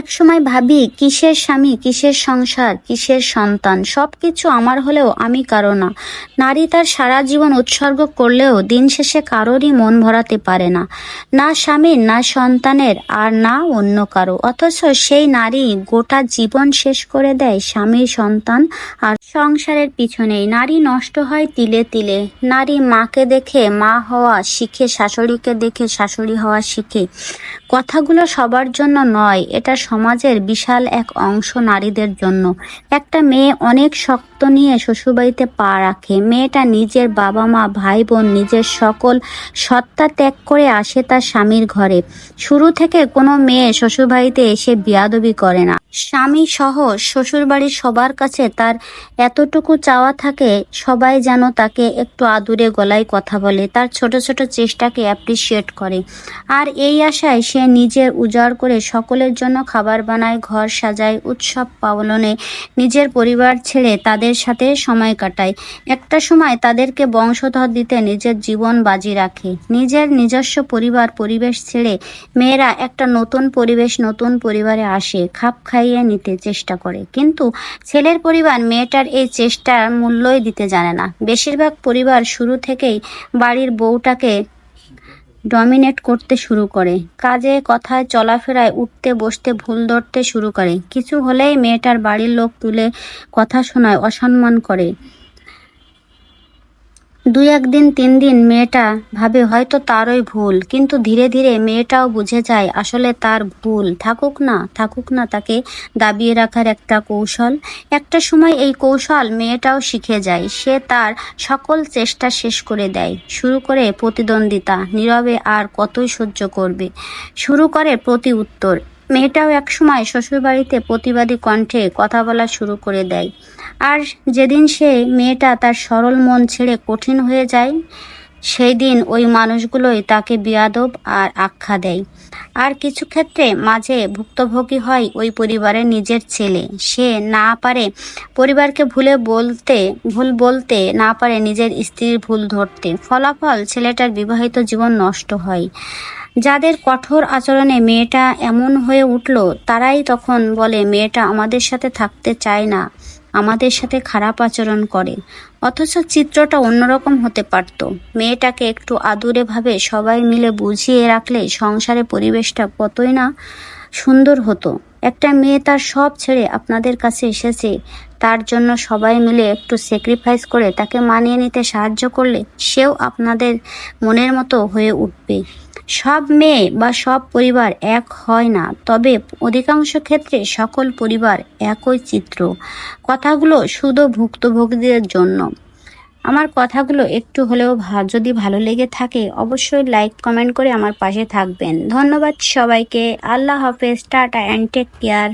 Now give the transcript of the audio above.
এক সময় ভাবি, কিসের স্বামী, কিসের সংসার, কিসের সন্তান? সবকিছু আমার হলেও আমি কারও না। নারী তার সারা জীবন উৎসর্গ করলেও দিন শেষে কারোরই মন ভরাতে পারে না। না স্বামীর, না সন্তানের, আর না অন্য কারও। অথচ সেই নারী গোটা জীবন শেষ করে দেয় স্বামী, সন্তান আর সংসারের পিছনেই। নারী নষ্ট হয় তিলে তিলে। নারী মাকে দেখে মা হওয়া শিখে, শাশুড়িকে দেখে শাশুড়ি হওয়া শিখে। কথাগুলো সবার জন্য নয়, এটা সমাজের বিশাল এক অংশ নারীদের জন্য। একটা মেয়ে অনেক শক্ত নিয়ে শ্বশুরবাড়িতে পা রাখে। মেয়েটা নিজের বাবা মা, ভাই বোন, নিজের সকল সত্তা ত্যাগ করে আসে তার স্বামীর ঘরে। শুরু থেকে কোনো মেয়ে শ্বশুরবাড়িতে এসে বিয়াদবি করে না। স্বামী সহ শ্বশুরবাড়ির সবার কাছে তার এতটুকু চাওয়া থাকে, সবাই যেন তাকে একটু আদুরে গলায় কথা বলে, তার ছোট ছোট চেষ্টাকে অ্যাপ্রিসিয়েট করে। আর এই আশায় সে নিজের উজাড় করে সকলের জন্য খাবার বানায়, ঘর সাজায়, উৎসব পালনে নিজের পরিবার ছেড়ে তাদের সাথে সময় কাটায়। একটা সময় তাদেরকে বংশধর দিতে নিজের জীবন বাজি রাখে। নিজের নিজস্ব পরিবার, পরিবেশ ছেড়ে মেয়েরা একটা নতুন পরিবেশ, নতুন পরিবারে আসে, খাপ খাইয়ে নিতে চেষ্টা করে। কিন্তু ছেলের পরিবার মেয়েটার এই চেষ্টার মূল্যই দিতে জানে না। বেশিরভাগ পরিবার শুরু থেকেই বাড়ির বউটাকে ডমিনেট করতে শুরু করে। কাজে, কথায়, চলাফেরায় উঠতে, বসতে, ভুল ধরতে শুরু করে। কিছু হলেই মেয়েটার বাড়ির লোক তুলে কথা শোনায়, অসম্মান করে। দুই একদিন, তিন দিন মেয়েটা ভাবে হয়তো তারই ভুল, কিন্তু ধীরে ধীরে মেয়েটাও বুঝে যায় আসলে তার ভুল। থাকুক না থাকুক না তাকে দাবিয়ে রাখার একটা কৌশল। একটা সময় এই কৌশল মেয়েটাও শিখে যায়। সে তার সকল চেষ্টা শেষ করে দেয়। শুরু করে প্রতিদ্বন্দ্বিতা, নীরবে আর কতই সহ্য করবে? শুরু করে প্রতি উত্তর। মেয়েটাও একসময় শ্বশুরবাড়িতে প্রতিবাদী কণ্ঠে কথা বলা শুরু করে দেয়। আর যেদিন সে মেয়েটা তার সরল মন ছেড়ে কঠিন হয়ে যায় সেই দিন ওই মানুষগুলোই তাকে বিয়াদব আর আখ্যা দেয়। আর কিছু ক্ষেত্রে মাঝে ভুক্তভোগী হয় ওই পরিবারের নিজের ছেলে। সে না পারে পরিবারকে ভুলে বলতে, ভুল বলতে না পারে নিজের স্ত্রীর ভুল ধরতে। ফলাফল ছেলেটার বিবাহিত জীবন নষ্ট হয়। যাদের কঠোর আচরণে মেয়েটা এমন হয়ে উঠল, তারাই তখন বলে, মেয়েটা আমাদের সাথে থাকতে চায় না, আমাদের সাথে খারাপ আচরণ করে। অথচ চিত্রটা অন্যরকম হতে পারত। মেয়েটাকে একটু আদুরে ভাবে সবাই মিলে বুঝিয়ে রাখলে সংসারে পরিবেশটা কতই না সুন্দর হতো। একটা মেয়ে তার সব ছেড়ে আপনাদের কাছে এসেছে, তার জন্য সবাই মিলে একটু স্যাক্রিফাইস করে তাকে মানিয়ে নিতে সাহায্য করলে সেও আপনাদের মনের মতো হয়ে উঠবে। সব মেয়ে বা সব পরিবার এক হয় না, তবে অধিকাংশ ক্ষেত্রে সকল পরিবার একই চিত্র। কথাগুলো শুধু ভুক্তভোগীদের জন্য। আমার কথাগুলো একটু হলেও যদি ভালো লেগে থাকে, অবশ্যই লাইক, কমেন্ট করে আমার পাশে থাকবেন। ধন্যবাদ সবাইকে। আল্লাহ হাফেজ। Tata and take care.